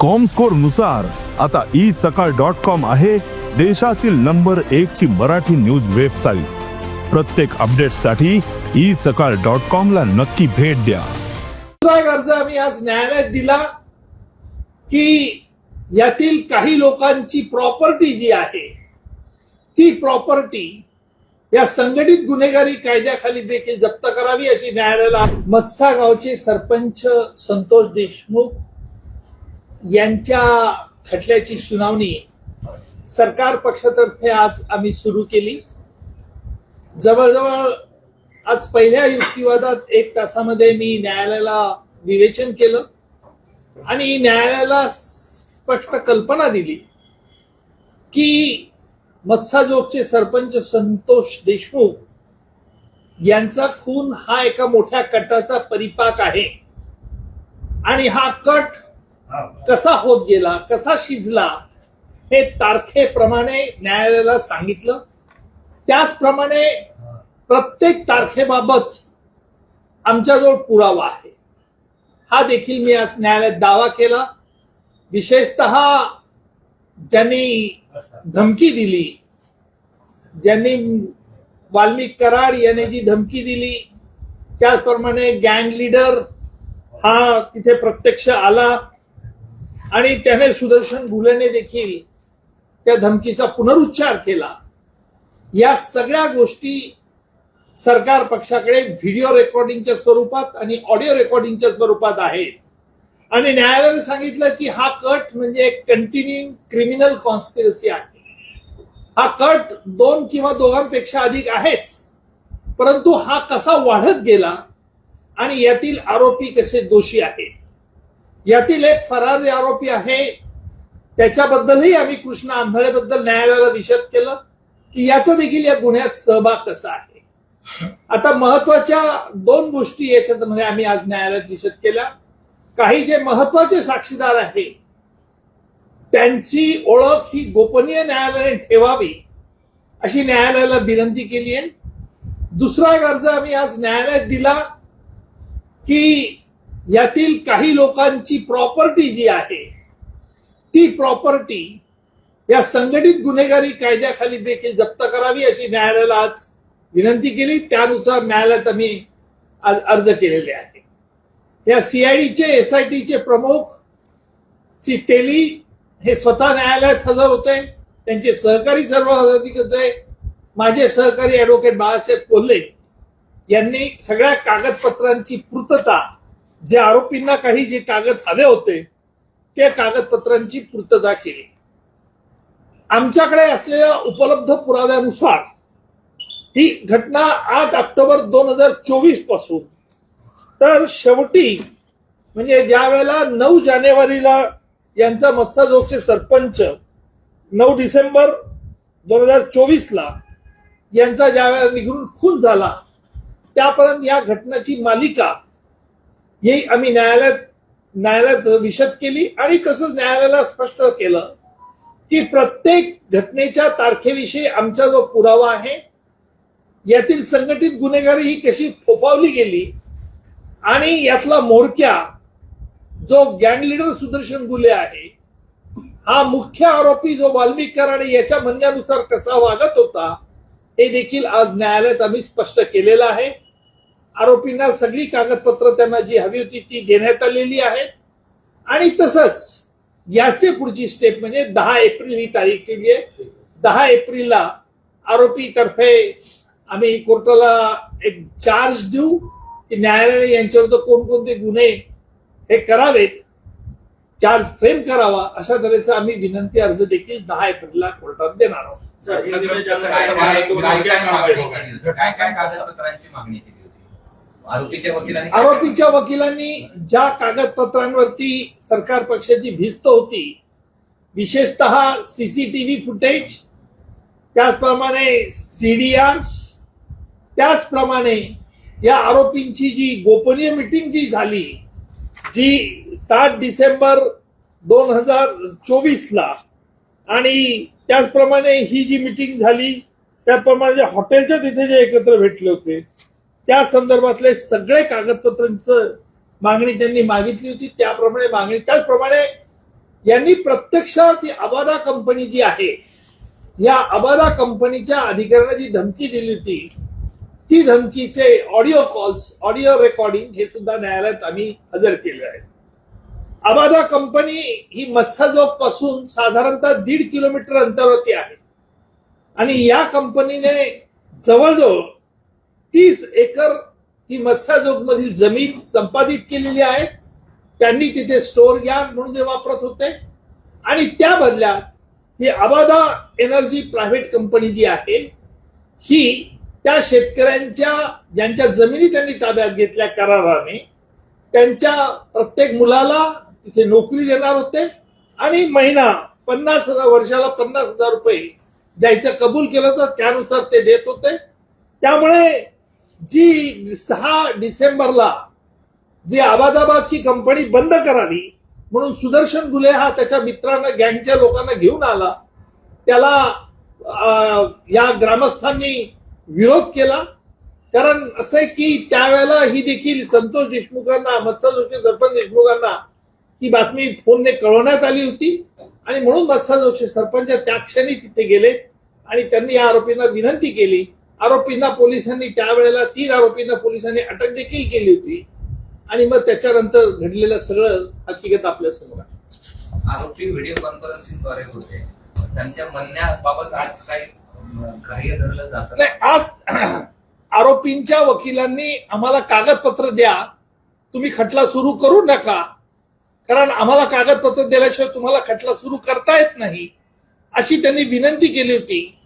कॉमस्कोरनुसार आता ई सकाळ dot com आहे देशातील नंबर एक ची मराठी न्यूज वेबसाईट प्रत्येक अपडेटसाठी ई सकाळ डॉट कॉम ला नक्की भेट द्या. दुसरा अर्ज आम्ही आज न्यायालयात दिला की यातील काही लोकांची प्रॉपर्टी जी आहे ती प्रॉपर्टी या संघटित गुन्हेगारी कायद्याखाली देखील जप्त करावी अशी न्यायालयाला मत्सा गावचे सरपंच संतोष देशमुख यांच्या खटल्याची सुनावणी सरकार पक्षातर्फे आज आम्ही सुरू केली. जवळजवळ आज पहिल्या युक्तिवादात एक तासामध्ये मी न्यायालयाला विवेचन केलं आणि न्यायालयाला स्पष्ट कल्पना दिली की मत्साजोगचे सरपंच संतोष देशमुख यांचा खून हा एका मोठ्या कटाचा परिपाक आहे. आणि हा कट कसा होत गेला कसा शिजला हे तारखेप्रमाणे न्यायालयाला सांगितलं. त्याचप्रमाणे प्रत्येक तारखेबाबत आमच्याजवळ पुरावा आहे. हा देखील मी आज न्यायालयात दावा केला. विशेषत ज्यांनी धमकी दिली ज्यांनी वाल्मिक कराड याने जी धमकी दिली त्याचप्रमाणे गँग लीडर हा तिथे प्रत्यक्ष आला. आणि त्याने सुदर्शन भुलेने देखील त्या धमकीचा पुनरुच्चार केला. या सगळ्या गोष्टी सरकार पक्षाकडे व्हिडिओ रेकॉर्डिंगच्या स्वरूपात आणि ऑडिओ रेकॉर्डिंगच्या स्वरूपात आहेत. आणि न्यायालयाने सांगितलं की हा कट म्हणजे एक कंटिन्युइंग क्रिमिनल कॉन्स्पिरसी आहे. हा कट दोन किंवा दोघांपेक्षा अधिक आहेच परंतु हा कसा वाढत गेला आणि यातील आरोपी कसे दोषी आहेत? यातील एक फरारी आरोपी आहे. त्याच्याबद्दलही आम्ही कृष्ण आंधळेबद्दल न्यायालयाला विशद केलं की याचा देखील या गुन्ह्यात सहभाग कसा आहे. आता महत्त्वाच्या दोन गोष्टी याच्यामध्ये आम्ही आज न्यायालयात विशद केल्या काही जे महत्त्वाचे साक्षीदार आहे त्यांची ओळख ही गोपनीय न्यायालयाने ठेवावी अशी न्यायालयाला विनंती केली आहे. दुसरा अर्ज आम्ही आज न्यायालयात दिला की यातील काही लोकांची प्रॉपर्टी जी आहे ती प्रॉपर्टी या संघटित गुन्हेगारी कायद्याखाली देखील जप्त करावी अशी न्यायालयाला आज विनंती केली. त्यानुसार न्यायालयात आम्ही आज अर्ज केलेले आहे. या सीआयडीचे एसआयटीचे प्रमुख सी तेली हे स्वतः न्यायालयात हजर होते. त्यांचे सहकारी सर्व हजर होते. माझे सहकारी ऍडव्होकेट बाळासाहेब कोल्हे यांनी सगळ्या कागदपत्रांची पूर्तता जे आरोपींना काही जे कागद हवे होते त्या कागदपत्रांची पूर्तता केली. आमच्याकडे असलेल्या उपलब्ध पुराव्यानुसार ही घटना आठ ऑक्टोबर दोन हजार चोवीसपासून. तर शेवटी म्हणजे ज्या वेळेला नऊ जानेवारीला यांचा मत्साजोगचे सरपंच नऊ डिसेंबर दोन हजार चोवीसला यांचा ज्या वेळेला निघून खून झाला त्यापर्यंत या घटनेची मालिका ही आम्ही न्यायालयात न्यायालयात विशद केली आणि कसं न्यायालयाला स्पष्ट केलं की प्रत्येक घटनेच्या तारखेविषयी आमचा जो पुरावा आहे यातील संघटित गुन्हेगारी ही कशी फोफावली गेली आणि यातला मोरक्या जो गँग लिडर सुदर्शन गुले आहे हा मुख्य आरोपी जो वाल्मिक आणि याच्या म्हणण्यानुसार कसा वागत होता हे देखील आज न्यायालयात आम्ही स्पष्ट केलेलं आहे. आरोपींना सगळी कागदपत्र त्यांना जी हवी होती ती देण्यात आलेली आहेत आणि तसंच याचे पुढची स्टेप म्हणजे दहा एप्रिल ही तारीख केली आहे दहा एप्रिलला आरोपी तर्फे आम्ही कोर्टाला एक चार्ज देऊ की न्यायालयाने यांच्यावर कोणकोणते गुन्हे हे करावेत चार्ज फ्रेम करावा अशा तऱ्हेचा आम्ही विनंती अर्ज देखील दहा एप्रिलला कोर्टात देणार आहोत हे काय- मागणी- काय- कागदपत्रांची मागणी केली आरोपीच्या वकिलांनी आरोपीच्या वकिलांनी ज्या कागदपत्रांवरती सरकार पक्षाची भिस्त होती विशेषतः सीसीटीव्ही फुटेज त्याचप्रमाणे सीडीआर त्याचप्रमाणे या आरोपींची जी गोपनीय मिटिंग जी झाली जी सात डिसेंबर दोन हजार चोवीस ला आणि त्याचप्रमाणे ही जी मिटिंग झाली त्याचप्रमाणे जे हॉटेलच्या तिथे जे एकत्र भेटले होते त्या संदर्भातले सगळे कागदपत्रांचं मागणी त्यांनी मागितली होती. त्याप्रमाणे मागणी त्याचप्रमाणे यांनी प्रत्यक्षात ती अबादा कंपनी जी आहे या अबादा कंपनीच्या अधिकाऱ्यांना जी धमकी दिली होती ती धमकीचे ऑडिओ कॉल्स ऑडिओ रेकॉर्डिंग हे सुद्धा न्यायालयात आम्ही हजर केले आहे अबादा कंपनी ही मत्साजोगपासून साधारणतः दीड किलोमीटर अंतरावरती आहे. आणि या कंपनीने जवळजवळ तीस एकर ही मत्स्यजोग मधील जमीन संपादित केलेली आहे. त्यांनी तिथे स्टोर यार्ड म्हणून ते वापरत होते. आणि त्या बदल्यात ही अबाधा एनर्जी प्रायव्हेट कंपनी जी आहे ही त्या शेतकऱ्यांच्या ज्यांच्या जमिनी त्यांनी ताब्यात घेतल्या कराराने त्यांच्या प्रत्येक मुलाला तिथे नोकरी देणार होते. आणि महिना पन्नास हजार वर्षाला पन्नास हजार रुपये द्यायचं कबूल केलं तर त्यानुसार ते देत होते. त्यामुळे जी सहा डिसेंबरला जी अहमदाबादची कंपनी बंद करावी म्हणून सुदर्शन गुले हा त्याच्या मित्रांना गँगच्या लोकांना घेऊन आला. त्याला अं, या ग्रामस्थांनी विरोध केला. कारण असं आहे की त्यावेळेला ही देखील संतोष देशमुखांना मत्स्यजोशी सरपंच देशमुखांना ही बातमी फोनने कळवण्यात आली होती. आणि म्हणून मत्स्यजोशी सरपंच त्या क्षणी तिथे गेले आणि त्यांनी या आरोपींना विनंती केली आरोपींना पोलिसांनी त्यावेळेला तीन आरोपींना पोलिसांनी अटक देखील केली होती. आणि मग त्याच्यानंतर घडलेलं सगळं हकीकत आपल्यासमोर आहे. आरोपी व्हिडिओ कॉन्फरन्सिंगद्वारे होते. त्यांच्या म्हणण्याबाबत आज काही ग्राह्य धरलं जात. नाही आज आरोपींच्या वकिलांनी आम्हाला कागदपत्र द्या. तुम्ही खटला सुरू करू नका. कारण आम्हाला कागदपत्र दिल्याशिवाय तुम्हाला खटला सुरू करता येत नाही. अशी त्यांनी विनंती केली होती.